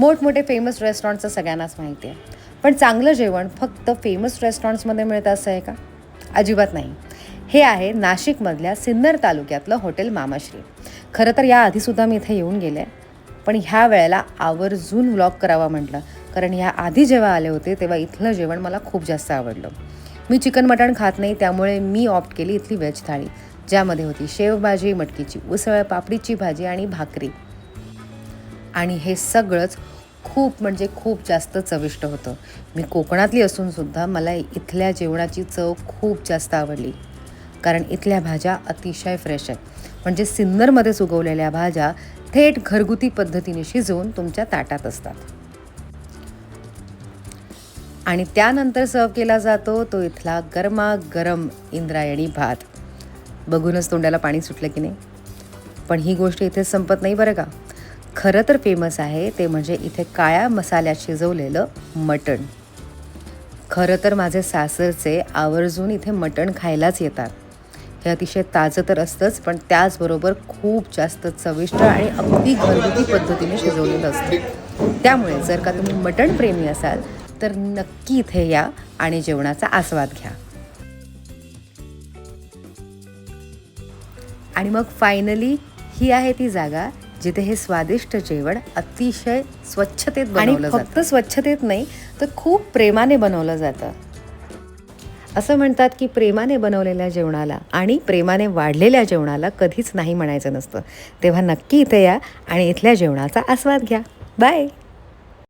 मोठमोठे फेमस रेस्टॉरंटचं सगळ्यांनाच माहिती आहे पण चांगलं जेवण फक्त फेमस रेस्टॉरंट्समध्ये मिळतं असं आहे का? अजिबात नाही. हे आहे नाशिकमधल्या सिन्नर तालुक्यातलं हॉटेल मामाश्री. खरं तर याआधीसुद्धा मी इथे येऊन गेले. पण ह्या वेळेला आवर्जून व्लॉग करावा म्हटलं. कारण ह्या आधी जेव्हा आले होते तेव्हा इथलं जेवण मला खूप जास्त आवडलं. मी चिकन मटण खात नाही त्यामुळे मी ऑप्ट केली इथली व्हेज थाळी. ज्यामध्ये होती शेवभाजी मटकीची उसळ पापडीची भाजी आणि भाकरी. आणि हे सगळंच खूप म्हणजे खूप जास्त चविष्ट होतं. मी कोकणातली असूनसुद्धा मला इथल्या जेवणाची चव खूप जास्त आवडली. कारण इथल्या भाज्या अतिशय फ्रेश आहेत. म्हणजे सिन्नरमध्ये उगवलेल्या भाज्या थेट घरगुती पद्धतीने शिजवून तुमच्या ताटात असतात. आणि त्यानंतर सर्व केला जातो तो इथला गरमागरम इंद्रायणी भात. बघूनच तोंडाला पाणी सुटलं की नाही? पण ही गोष्ट इथे संपत नाही बरं का? खरं तर फेमस आहे ते म्हणजे इथे काळ्या मसाल्यात शिजवलेलं मटण. खरं तर माझे सासरचे आवर्जून इथे मटण खायलाच येतात. हे अतिशय ताजं तर असतंच पण त्याचबरोबर खूप जास्त चविष्ट आणि अगदी घरगुती पद्धतीने शिजवलेलं असतं. त्यामुळे जर का तुम्ही मटण प्रेमी असाल तर नक्की इथे या आणि जेवणाचा आस्वाद घ्या. आणि मग फायनली ही आहे ती जागा जिथे हे स्वादिष्ट जेवण अतिशय स्वच्छतेत बनवलं आणि फक्त स्वच्छतेत नाही तर खूप प्रेमाने बनवलं जातं. असं म्हणतात की प्रेमाने बनवलेल्या जेवणाला आणि प्रेमाने वाढलेल्या जेवणाला कधीच नाही म्हणायचं नसतं. तेव्हा नक्की इथे या आणि इथल्या जेवणाचा आस्वाद घ्या. बाय!